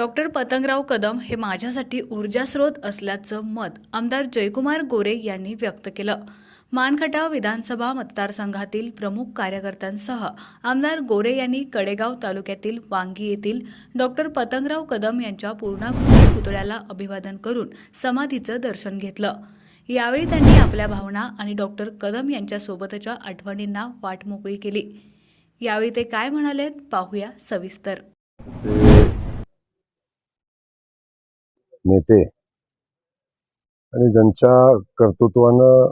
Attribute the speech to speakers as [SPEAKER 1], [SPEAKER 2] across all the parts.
[SPEAKER 1] Doctor Patangrao Kadam हे माझ्यासाठी ऊर्जास्रोत असल्याचं मत आमदार जयकुमार गोरे यांनी व्यक्त केलं. मानखटाव विधानसभा मतदारसंघातील प्रमुख कार्यकर्त्यांसह आमदार गोरे यांनी कडेगाव तालुक्यातील वांगी येथील डॉक्टर पतंगराव कदम यांच्या पूर्णाकृती पुतळ्याला अभिवादन करून समाधीचं दर्शन घेतलं. यावेळी त्यांनी आपल्या भावना आणि डॉक्टर कदम यांच्यासोबतच्या आठवणींना वाट मोकळी केली. यावेळी ते काय म्हणाले पाहूया सविस्तर.
[SPEAKER 2] नेते. आणि ज्यांच्या कर्तृत्वानं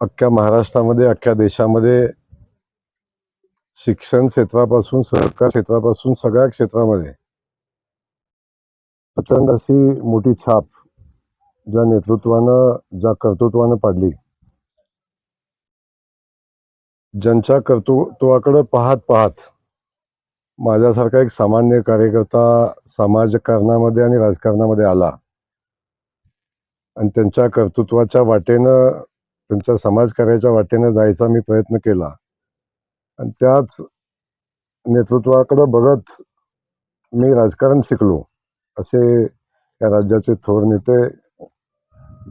[SPEAKER 2] अख्ख्या महाराष्ट्रामध्ये अख्ख्या देशामध्ये शिक्षण क्षेत्रापासून सहकार क्षेत्रापासून सगळ्या क्षेत्रामध्ये प्रचंड अशी मोठी छाप ज्या नेतृत्वानं ज्या कर्तृत्वानं पाडली. ज्यांच्या कर्तृत्वाकडे पाहत पाहत माझ्यासारखा एक सामान्य कार्यकर्ता समाजकारणामध्ये आणि राजकारणामध्ये आला. आणि त्यांच्या कर्तृत्वाच्या वाटेनं त्यांच्या समाजकार्याच्या वाटेनं जायचा मी प्रयत्न केला. आणि त्याच नेतृत्वाकडं बघत मी राजकारण शिकलो. असे या राज्याचे थोर नेते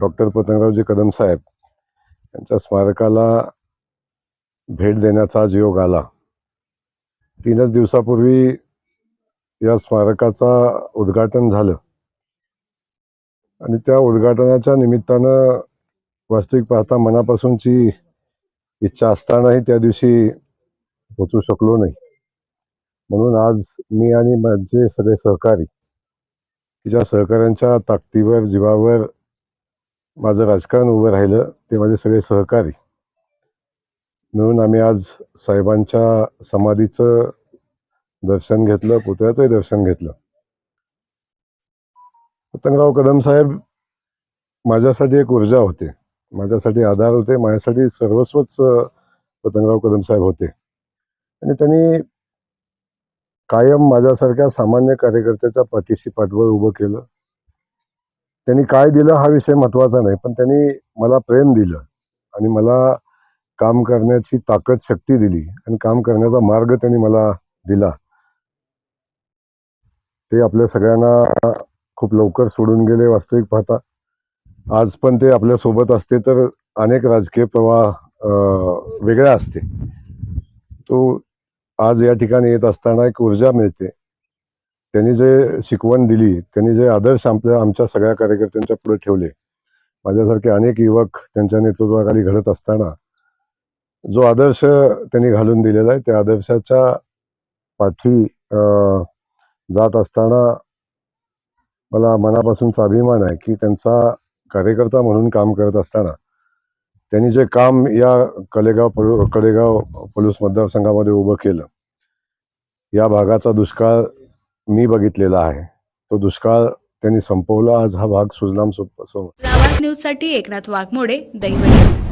[SPEAKER 2] डॉक्टर पतंगरावजी कदम साहेब यांच्या स्मारकाला भेट देण्याचा आज योग आला. तीनच दिवसापूर्वी या स्मारकाचा उद्घाटन झालं. आणि त्या उद्घाटनाच्या निमित्तानं वास्तविक पाहता मनापासूनची इच्छा असतानाही त्या दिवशी पोचू शकलो नाही. म्हणून आज मी आणि माझे सगळे सहकारी की ज्या सहकाऱ्यांच्या ताकदीवर जीवावर माझं राजकारण उभं राहिलं ते माझे सगळे सहकारी मिळून आम्ही आज साहेबांच्या समाधीचं दर्शन घेतलं पुतळ्याचंही दर्शन घेतलं. पतंगराव कदम साहेब माझ्यासाठी एक ऊर्जा होते. माझ्यासाठी आधार होते. माझ्यासाठी सर्वस्वच पतंगराव कदम साहेब होते. आणि त्यांनी कायम माझ्यासारख्या सामान्य कार्यकर्त्याच्या पाठीशी पाठबळ उभं केलं. त्यांनी काय दिलं हा विषय महत्त्वाचा नाही पण त्यांनी मला प्रेम दिलं. आणि मला काम करण्याची ताकद शक्ती दिली आणि काम करण्याचा मार्ग त्यांनी मला दिला. ते आपल्या सगळ्यांना खूप लवकर सोडून गेले वास्तविक पाहता. आज पण ते आपल्यासोबत असते तर अनेक राजकीय प्रवाह अं, वेगळा असते. तो आज या ठिकाणी येत असताना एक ऊर्जा मिळते. त्यांनी जे शिकवण दिली त्यांनी जे आदर्श आपल्या आमच्या सगळ्या कार्यकर्त्यांच्या पुढे ठेवले. माझ्यासारखे अनेक युवक त्यांच्या नेतृत्वाखाली घडत असताना जो आदर्श त्यांनी घालून दिलेला आहे त्या आदर्शाच्या पाठी जात असताना मला मनापासूनचा अभिमान आहे की त्यांचा कार्यकर्ता म्हणून काम करत असताना त्यांनी जे काम या कलेगाव पलु कडेगाव पोलीस मतदारसंघामध्ये उभं केलं या भागाचा दुष्काळ मी बघितलेला आहे. तो दुष्काळ त्यांनी संपवला. आज हा भाग सुजलाम
[SPEAKER 1] सुप न्यूजसाठी एकनाथ वाघमोडे दैवत.